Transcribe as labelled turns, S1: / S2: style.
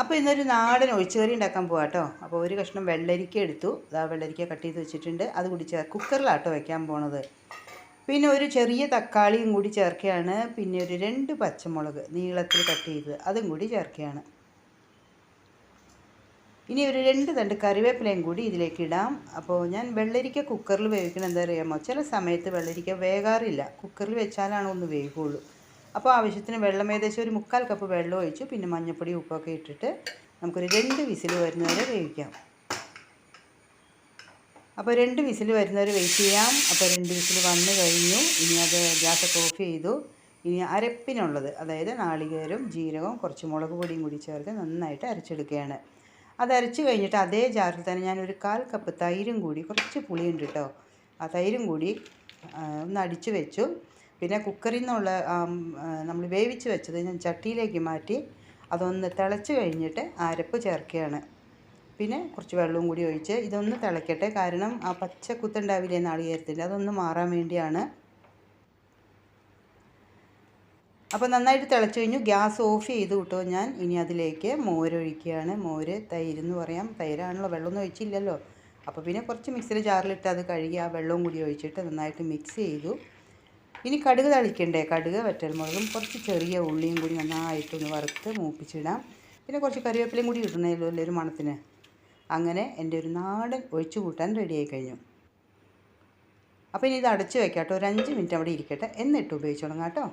S1: അപ്പോൾ ഇന്നൊരു നാടൻ ഒഴിച്ചുകറി ഉണ്ടാക്കാൻ പോവാം കേട്ടോ അപ്പോൾ ഒരു കഷ്ണം വെള്ളരിക്ക എടുത്തു. അതാ വെള്ളരിക്ക കട്ട് ചെയ്ത് വെച്ചിട്ടുണ്ട്. അത് കൂടി ചേർ കുക്കറിലാട്ടോ വയ്ക്കാൻ പോണത്. പിന്നെ ഒരു ചെറിയ തക്കാളിയും കൂടി ചേർക്കുകയാണ് പിന്നെ ഒരു രണ്ട് പച്ചമുളക് നീളത്തിൽ കട്ട് ചെയ്ത് അതും കൂടി ചേർക്കുകയാണ് ഇനി ഒരു രണ്ട് തണ്ട് കറിവേപ്പിലയും കൂടി ഇതിലേക്ക് ഇടാം. അപ്പോൾ ഞാൻ വെള്ളരിക്ക കുക്കറിൽ വേവിക്കണം എന്താ അറിയാമോ? ചില സമയത്ത് വെള്ളരിക്ക വേകാറില്ല. കുക്കറിൽ വെച്ചാലാണ് ഒന്ന് വേകുള്ളൂ അപ്പോൾ ആവശ്യത്തിന് വെള്ളം ഏകദേശം ഒരു മുക്കാൽ കപ്പ് വെള്ളം ഒഴിച്ചു പിന്നെ മഞ്ഞൾപ്പൊടി ഉപ്പൊക്കെ ഇട്ടിട്ട് നമുക്കൊരു രണ്ട് വിസിൽ വരുന്നവരെ വേവിക്കാം. അപ്പോൾ രണ്ട് വിസിൽ വരുന്നവരെ വെയിറ്റ് ചെയ്യാം. അപ്പോൾ രണ്ട് വിസിൽ വന്നു കഴിഞ്ഞു. ഇനി അത് ഗ്യാസൊക്കെ ഓഫ് ചെയ്തു. ഇനി അരപ്പിനുള്ളത് അതായത് നാളികേരം ജീരകവും കുറച്ച് മുളക് പൊടിയും കൂടി ചേർത്ത് നന്നായിട്ട് അരച്ചെടുക്കുകയാണ്. അത് അരച്ച് കഴിഞ്ഞിട്ട് അതേ ജാറിൽ തന്നെ ഞാൻ ഒരു കാൽ കപ്പ് തൈരും കൂടി കുറച്ച് പുളിയുണ്ട് കേട്ടോ ആ തൈരും കൂടി ഒന്ന് അടിച്ച് വെച്ചു. പിന്നെ കുക്കറിൽ നിന്നുള്ള നമ്മൾ വേവിച്ച് വെച്ചത് ഞാൻ ചട്ടിയിലേക്ക് മാറ്റി അതൊന്ന് തിളച്ച് കഴിഞ്ഞിട്ട് അരപ്പ് ചേർക്കുകയാണ്. പിന്നെ കുറച്ച് വെള്ളവും കൂടി ഒഴിച്ച് ഇതൊന്ന് തിളയ്ക്കട്ടെ കാരണം ആ പച്ച കുത്തുണ്ടാവില്ലേ നാളികേരത്തിന്റെ അതൊന്ന് മാറാൻ വേണ്ടിയാണ്. അപ്പോൾ നന്നായിട്ട് തിളച്ച് കഴിഞ്ഞു. ഗ്യാസ് ഓഫ് ചെയ്ത് കിട്ടോ ഞാൻ. ഇനി അതിലേക്ക് മോരൊഴിക്കുകയാണ് മോര് തൈര് എന്ന് പറയാം. തൈരാണല്ലോ വെള്ളമൊന്നും ഒഴിച്ചില്ലല്ലോ. അപ്പോൾ പിന്നെ കുറച്ച് മിക്സിയിൽ ജാറിലിട്ട് അത് കഴുകി ആ വെള്ളവും കൂടി ഒഴിച്ചിട്ട് നന്നായിട്ട് മിക്സ് ചെയ്തു. ഇനി കടുക് തളിക്കണ്ടേ? കടുക് വറ്റൽമുളകും കുറച്ച് ചെറിയ ഉള്ളിയും കൂടി നന്നായിട്ടൊന്ന് വറുത്ത് മൂപ്പിച്ചിടാം. പിന്നെ കുറച്ച് കറിവേപ്പിലയും കൂടി ഇടണമല്ലോ അല്ലേ ഒരു മണത്തിന്. അങ്ങനെ എന്റെ ഒരു നാടൻ ഒഴിച്ചു കൂട്ടാൻ റെഡിയായി കഴിഞ്ഞു. അപ്പോൾ ഇനി ഇത് അടച്ചു വെക്കാം കേട്ടോ ഒരു അഞ്ച് മിനിറ്റ് അവിടെ ഇരിക്കട്ടെ. എന്നിട്ട് ഉപയോഗിച്ചു തുടങ്ങാം കേട്ടോ.